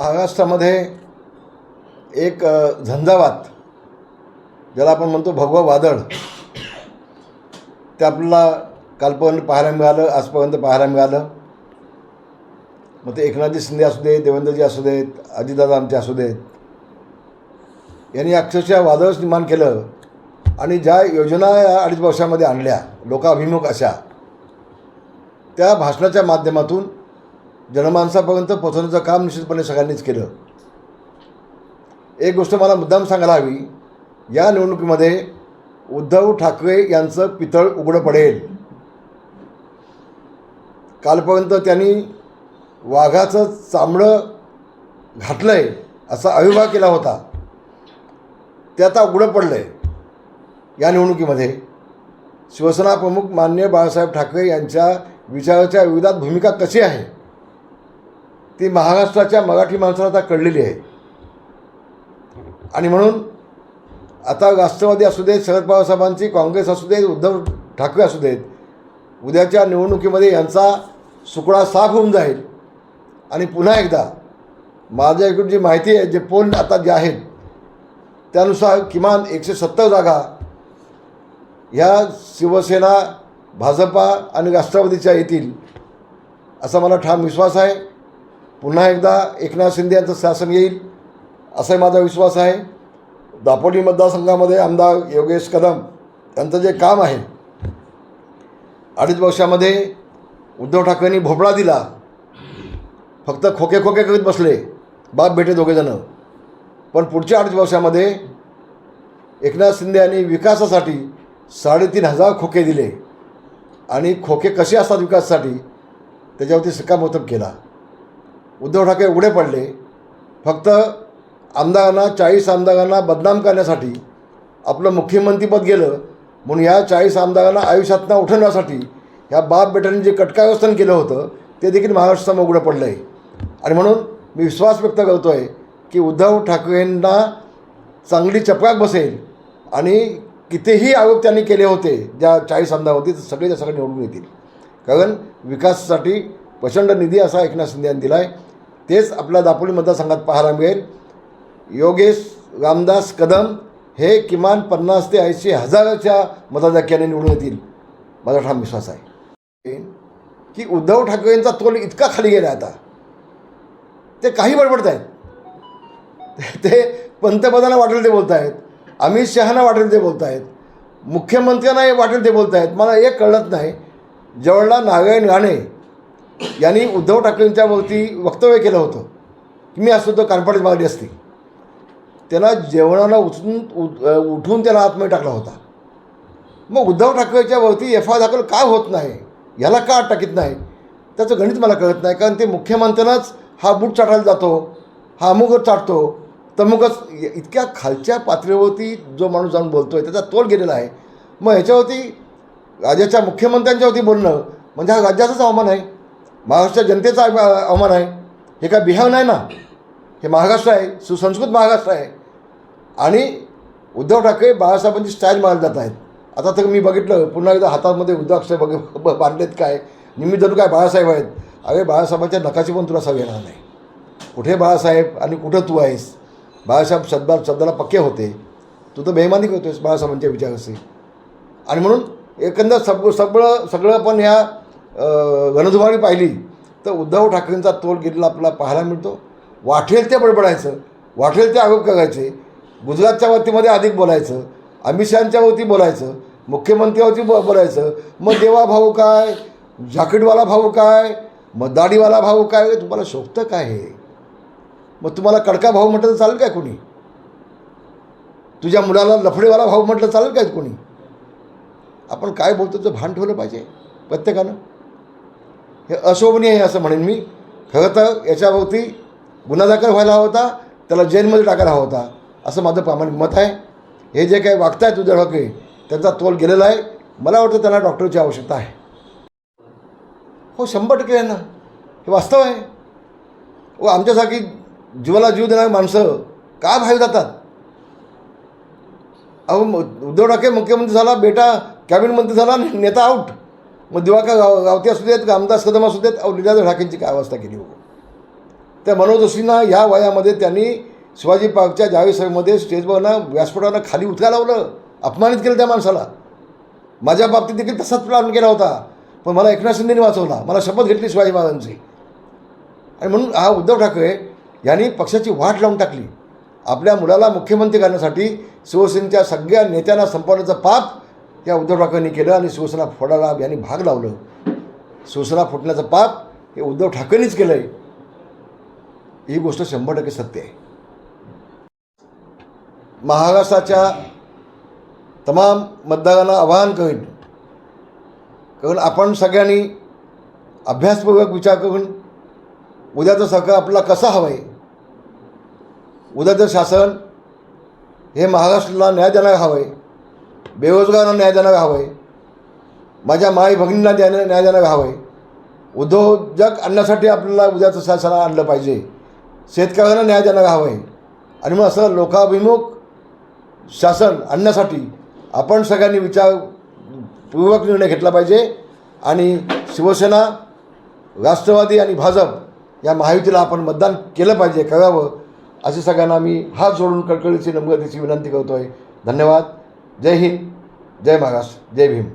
महाराष्ट्रामध्ये एक झंझावात ज्याला आपण म्हणतो भगवा वादळ ते आपल्याला कालपर्यंत पाहायला मिळालं आजपर्यंत पाहायला मिळालं. मग ते एकनाथजी शिंदे असू देत देवेंद्रजी असू देत अजितदादा आमचे असू देत यांनी अक्षरशः वादळच निर्माण केलं आणि ज्या योजना या अडीच वर्षामध्ये आणल्या लोकाभिमुख अशा त्या भाषणाच्या माध्यमातून जनमानसापर्यंत पोचवण्याचं काम निश्चितपणे सगळ्यांनीच केलं. एक गोष्ट मला मुद्दाम सांगायला हवी. या निवडणुकीमध्ये उद्धव ठाकरे यांचं पितळ उघडं पडेल. कालपर्यंत त्यांनी वाघाचं चामडं घातलं आहे असा अविभाग केला होता. ते आता उघडं पडलं आहे या निवडणुकीमध्ये. शिवसेना प्रमुख मान्य बाळासाहेब ठाकरे यांच्या विचाराच्या विरोधात भूमिका कशी आहे? ती महाराष्ट्राच्या मराठी माणसाला आता कळलेली आहे. आणि म्हणून आता राष्ट्रवादी असू देत शरद पवार साहेबांची काँग्रेस असू देत उद्धव ठाकरे असू देत उद्याच्या निवडणुकीमध्ये यांचा सुकडा साफ होऊन जाईल. आणि पुन्हा एकदा माझ्या इकडून जी माहिती आहे जे पोल आता जे आहेत त्यानुसार किमान एकशे सत्तर जागा ह्या शिवसेना भाजपा आणि राष्ट्रवादीच्या येतील असा मला ठाम विश्वास आहे. पुन्हा एकदा एकनाथ शिंदे यांचं शासन येईल असाही माझा विश्वास आहे. दापोली मतदारसंघामध्ये आमदार योगेश कदम यांचं जे काम आहे अडीच वर्षामध्ये उद्धव ठाकरेंनी भोपळा दिला. फक्त खोके खोके करीत बसले बाप भेटे दोघेजणं पण पुढच्या अडीच वर्षामध्ये एकनाथ शिंदे यांनी विकासासाठी साडेतीन हजार खोके दिले. आणि खोके कसे असतात विकासासाठी त्याच्यावरती शिक्कामोर्तब केला. उद्धव ठाकरे उघडे पडले. फक्त आमदारांना चाळीस आमदारांना बदनाम करण्यासाठी आपलं मुख्यमंत्रीपद गेलं म्हणून या चाळीस आमदारांना आयुष्यातनं उठवण्यासाठी ह्या बाप बेटांनी जे कटकावस्थान केलं होतं ते देखील महाराष्ट्रासमोर उघडं पडलं आहे आणि म्हणून मी विश्वास व्यक्त करतो आहे की उद्धव ठाकरेंना चांगली चपराक बसेल आणि कितीही आरोप त्यांनी केले होते ज्या चाळीस आमदार होते ते सगळे सगळे निवडून येतील. कारण विकासासाठी प्रचंड निधी असा एकनाथ शिंदे यांनी दिला आहे तेच आपल्या दापोली मतदारसंघात पाहायला मिळेल. योगेश रामदास कदम हे किमान पन्नास ते ऐंशी हजाराच्या मतदाख्याने निवडून येतील. माझा ठाम विश्वास आहे. की उद्धव ठाकरेंचा तोल इतका खाली गेला आता. ते काही बडबडत आहेत. ते पंतप्रधानांना वाटेल ते बोलत आहेत अमित शहाना वाटेल ते बोलत आहेत मुख्यमंत्र्यांना वाटेल ते बोलत आहेत मला एक कळत नाही. जवळला नारायण राणे यांनी उद्धव ठाकरेंच्यावरती वक्तव्य केलं होतं की मी असतो तर कानपाडीत मागली असती. त्याला जेवणाला उचलून उठून त्याला आतमध्ये टाकला होता. मग उद्धव ठाकरेच्या वरती एफ आय दाखल का होत नाही? याला का आत टाकीत नाही? त्याचं गणित मला कळत नाही कारण ते मुख्यमंत्र्यांनाच हा बूट चाटायला जातो हा अमुकच चाटतो तमुकच इतक्या खालच्या पातळीवरती जो माणूस जाऊन बोलतो आहे त्याचा तोल गेलेला आहे. मग ह्याच्यावरती राज्याच्या मुख्यमंत्र्यांच्यावरती बोलणं म्हणजे हा राज्याचंच अवमान आहे. महाराष्ट्र जनतेचा अवमान आहे. हे काय बिहार नाही ना? हे महाराष्ट्र आहे सुसंस्कृत महाराष्ट्र आहे. आणि उद्धव ठाकरे बाळासाहेबांची स्टाईल मारत जात आहेत. आता तर मी बघितलं पुन्हा एकदा हातामध्ये उद्धाक्षर बघ बांधलेत काय? निम्मी जणू काय बाळासाहेब आहेत? अरे बाळासाहेबांच्या नकाची पण तुला सवय येणार नाही. कुठे बाळासाहेब आणि कुठं तू आहेस? बाळासाहेब शब्दा शब्दाला पक्के होते. तू तर बेमानी करतोयस बाळासाहेबांच्या विचाराशी. आणि म्हणून एकंदर सग सगळं सगळं पण ह्या अं, पाहिली तर उद्धव ठाकरेंचा तोल गेलेला आपल्याला पाहायला मिळतो. वाटेल ते बडबडायचं वाटेल ते आरोप करायचे गुजरातच्या वतीमध्ये अधिक बोलायचं अमित शहाच्या वती बोलायचं मुख्यमंत्र्यावरती ब बोलायचं मग देवा भाऊ काय जॅकेटवाला भाऊ काय मग दाढीवाला भाऊ काय तुम्हाला शोभतं काय हे? मग तुम्हाला कडका भाऊ म्हटलं तर चालेल काय कोणी? तुझ्या मुलाला लफडेवाला भाऊ म्हटलं चालेल काय कोणी? आपण काय बोलतो ते भान ठेवलं पाहिजे प्रत्येकानं. हे अशोभनीय आहे असं म्हणेन मी. खरं तर याच्याभोवती गुन्हा दाखल व्हायला हवा होता त्याला जेलमध्ये टाकायला हवा होता असं माझं प्रामाणिक मत आहे. हे जे काही वागतायत उद्धव ठाकरे त्यांचा तोल गेलेला आहे. मला वाटतं त्यांना डॉक्टरची आवश्यकता आहे. हो शंभर टक्के आहे ना. हे वास्तव आहे. व आमच्यासारखी जीवाला जीव देणारी माणसं का बाहेर जातात? अहो उद्धव ठाकरे मुख्यमंत्री झाला बेटा कॅबिनेट मंत्री झाला नेता आऊट मग दिवाकर गाव गावती असू देत गामदास कदम असू देत लीलाधर ठाकरेंची काय अवस्था केली हो त्या मनोज जोशींना ह्या वयामध्ये त्यांनी शिवाजी पार्कच्या जावे सभेमध्ये स्टेजवरनं व्यासपीठानं खाली उतरायला लावलं. अपमानित केलं त्या माणसाला. माझ्या बाबतीत देखील तसाच प्लॅन केला होता. पण मला एकनाथ शिंदेने वाचवला. मला शपथ घेतली शिवाजी महाराजांची. आणि म्हणून हा उद्धव ठाकरे यांनी पक्षाची वाट लावून टाकली. आपल्या मुलाला मुख्यमंत्री करण्यासाठी शिवसेनेच्या सगळ्या नेत्यांना संपवण्याचं पाप या उद्धव ठाकरेंनी केलं आणि शिवसेना फोडायला यांनी भाग लावलं. शिवसेना फुटण्याचं पाप हे उद्धव ठाकरेंनीच केलं आहे ही गोष्ट शंभर टक्के सत्य आहे. महाराष्ट्राच्या तमाम मतदारांना आवाहन करीन. कारण आपण सगळ्यांनी अभ्यासपूर्वक विचार करून उद्याचं सरकार आपल्याला कसं हवं आहे उद्याचं शासन हे महाराष्ट्राला न्याय देणारं हवं आहे बेरोजगारांना न्याय देणारं हवं आहे माझ्या माई भगिनींना द्या न्याय देणारं हवं आहे उद्योजक आणण्यासाठी आपल्याला उद्याचं शासन आणलं पाहिजे. शेतकऱ्यांना न्याय देणारं हवं आहे आणि मग असं लोकाभिमुख शासन आणण्यासाठी आपण सगळ्यांनी विचारपूर्वक निर्णय घेतला पाहिजे. आणि शिवसेना राष्ट्रवादी आणि भाजप या महायुतीला आपण मतदान केलं पाहिजे करावं असे सगळ्यांना मी हात जोडून कळकळीची नम्रतेची विनंती करतो आहे धन्यवाद. जय हिंद जय महाराष्ट्र जय भीम